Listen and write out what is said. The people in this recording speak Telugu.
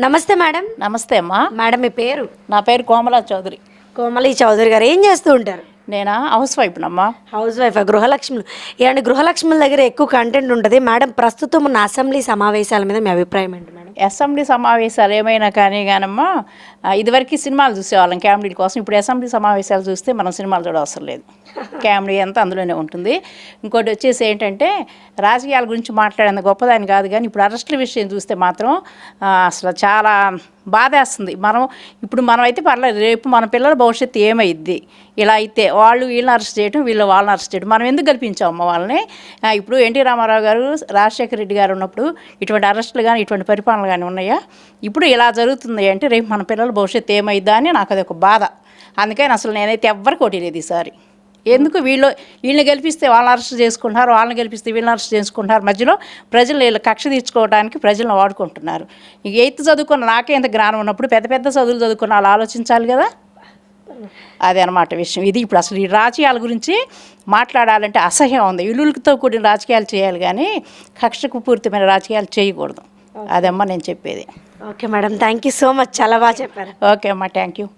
నమస్తే మేడం. నమస్తే అమ్మా. మేడం మీ పేరు? నా పేరు కోమలా చౌదరి. కోమలి చౌదరి గారు ఏం చేస్తూ ఉంటారు? నేనా? హౌస్ వైఫ్నమ్మా హౌస్ వైఫ్ గృహలక్ష్ములు. ఇలాంటి గృహలక్ష్ముల దగ్గర ఎక్కువ కంటెంట్ ఉంటుంది. మేడం ప్రస్తుతం ఉన్న అసెంబ్లీ సమావేశాల మీద మీ అభిప్రాయం ఏంటి మేడం అసెంబ్లీ సమావేశాలు ఏమైనా కానీ కానమ్మా ఇదివరకు సినిమాలు చూసేవాళ్ళం క్యామిడీ కోసం. ఇప్పుడు అసెంబ్లీ సమావేశాలు చూస్తే మనం సినిమాలు చూడవసరం లేదు. క్యామిడీ అంతా అందులోనే ఉంటుంది. ఇంకోటి వచ్చేసి ఏంటంటే రాజకీయాల గురించి మాట్లాడేంత గొప్పదాని కాదు కానీ ఇప్పుడు అరెస్టుల విషయం చూస్తే మాత్రం అసలు చాలా బాధేస్తుంది. మనం ఇప్పుడు మనం అయితే పర్లేదు రేపు మన పిల్లల భవిష్యత్తు ఏమైద్ది? ఇలా అయితే వాళ్ళు వీళ్ళని అరెస్ట్ చేయడం వీళ్ళు వాళ్ళని అరెస్ట్ చేయడం మనం ఎందుకు కల్పించామమ్మ వాళ్ళని? ఇప్పుడు ఎన్టీ రామారావు గారు రాజశేఖర రెడ్డి గారు ఉన్నప్పుడు ఇటువంటి అరెస్టులు కానీ ఇటువంటి పరిపాలనలు కానీ ఉన్నాయా? ఇప్పుడు ఇలా జరుగుతుంది అంటే రేపు మన పిల్లల భవిష్యత్తు ఏమైద్దా అని నాకు అది ఒక బాధ. అందుకని అసలు నేనైతే ఎవ్వరికి కొట్టలేదు ఈసారి. ఎందుకు వీళ్ళు వీళ్ళని గెలిపిస్తే వాళ్ళని అరెస్ట్ చేసుకుంటున్నారు వాళ్ళని గెలిపిస్తే వీళ్ళని అరెస్ట్ చేసుకుంటున్నారు. మధ్యలో ప్రజలు వీళ్ళు కక్ష తీర్చుకోవడానికి ప్రజలను వాడుకుంటున్నారు. ఇక ఎయిత్ చదువుకున్న నాకే ఇంత జ్ఞానం ఉన్నప్పుడు పెద్ద పెద్ద చదువులు చదువుకున్న వాళ్ళు ఆలోచించాలి కదా? అదే అనమాట విషయం. ఇది ఇప్పుడు అసలు ఈ రాజకీయాల గురించి మాట్లాడాలంటే అసహ్యం ఉంది. ఇల్లులతో కూడిన రాజకీయాలు చేయాలి కానీ కక్షకు పూర్తిమైన రాజకీయాలు చేయకూడదు. అదమ్మా నేను చెప్పేది. Okay madam. Thank you so much. చాలా బాగా చెప్పారు. ఓకే అమ్మా. Thank you